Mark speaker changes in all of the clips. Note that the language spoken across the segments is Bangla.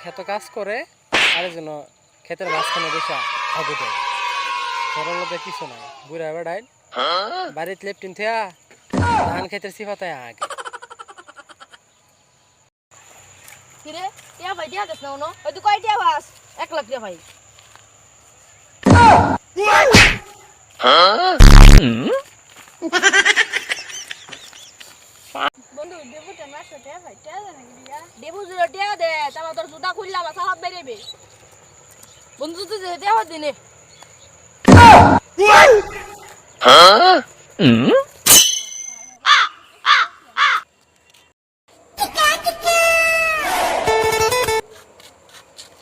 Speaker 1: ক্ষেত কাজ করে আরেকজন ক্ষেতের মাঝখানে বসে আগু দেয় সরলতে কিছু নাই বুড়া বেড়াই বাড়িতে লেপটিন থিয়া ধান ক্ষেতের সিফাতায় আগ
Speaker 2: কিরে? ভাই দিয়া দেখ না ওনো? ওই তুই কয় টিয়া ভাস? এক লাখ দিয়া ভাই দেবু তে মাস টিয়া ভাই টিয়া দে নাকি দিয়া দেবু জুড়ে টিয়া দে তারপর তোর জুতা খুললাম সাহাব বেরেবে বন্ধু তুই যে টিয়া দিনে।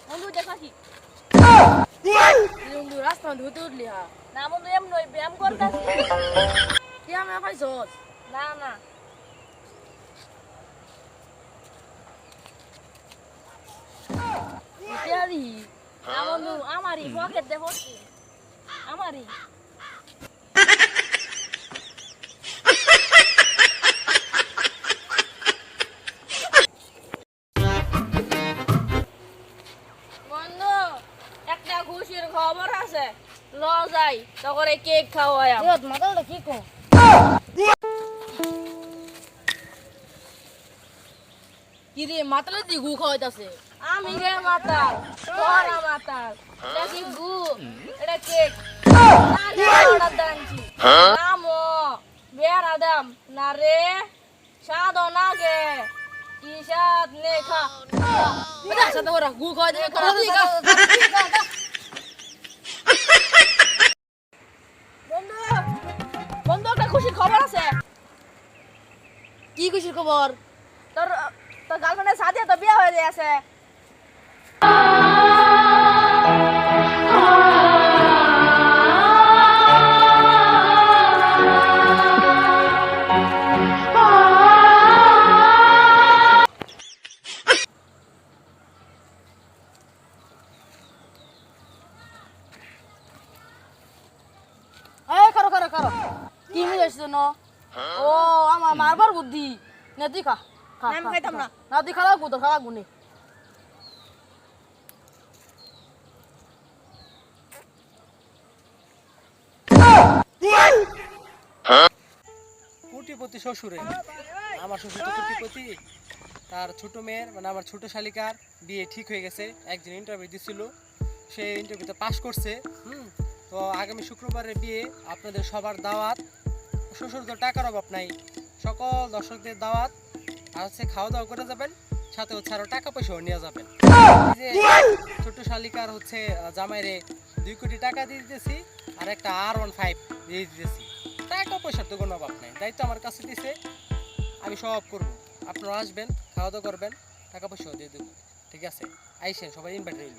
Speaker 2: বন্ধু দেখা কি। বন্ধু রাস্তা ধুতে উঠলি হা না বন্ধু এম নই ব্যায়াম মে না না। না বন্ধু আমারই। পকেট দে আমারই। খবর আছে। ল যাই তখন কেক খাওয়াই মাতালটা কি কো? কি রে মাতালে দি গু খাওয়াইতাছে? আমি রে মাতাল তোরা মাতাল। এটা কি? গু এটা কেক নামো বেড়া দাম। না রে স্বাদ না গে কি স্বাদ বেটা সাথে ওরা গু খাওয়াই দে খা বন্ধু। বন্ধু একটা খুশির খবর আছে? কি খুশির খবর? তোর তোর গার্লফ্রেন্ডের সাথে তো বিয়ে হয়ে গেছে। কি মিলেছে ন ও আমার মারবার বুদ্ধি। নে তুই খা। খা খা,
Speaker 3: খাইতাম
Speaker 2: খা।
Speaker 3: না।
Speaker 2: না তুই খাওয়া গু তো খাওয়া গুনে
Speaker 1: কোটিপতি শ্বশুরে। আমার শ্বশুর তো কোটিপতি। তার ছোট মেয়ের মানে আমার ছোট শালিকার বিয়ে ঠিক হয়ে গেছে। ইন্টারভিউ দিছিল। সে ইন্টারভিউতে পাশ করছে। হুম, তো আগামী বিয়ে আপনাদের সবার দাওয়াত। শ্বশুর তো টাকার অভাব নাই। সকল দর্শকদের দাওয়াত। আর হচ্ছে খাওয়া দাওয়া করে যাবেন। সাথে হচ্ছে আরও টাকা পয়সাও নিয়ে যাবেন। ছোট শালিকার হচ্ছে জামাইরে দুই কোটি টাকা দিয়ে দিতেছি। আর একটা আর ওয়ান ফাইভ দিয়ে দিতেছি টাকা পয়সার তো কোনো অভাব নাই। দায়িত্ব আমার কাছে দিছে। আমি সব করব। আপনারা আসবেন খাওয়া দাওয়া করবেন টাকা পয়সাও দিয়ে দেবো। ঠিক আছে? আইসেন, সবাই ইনভাইট রইল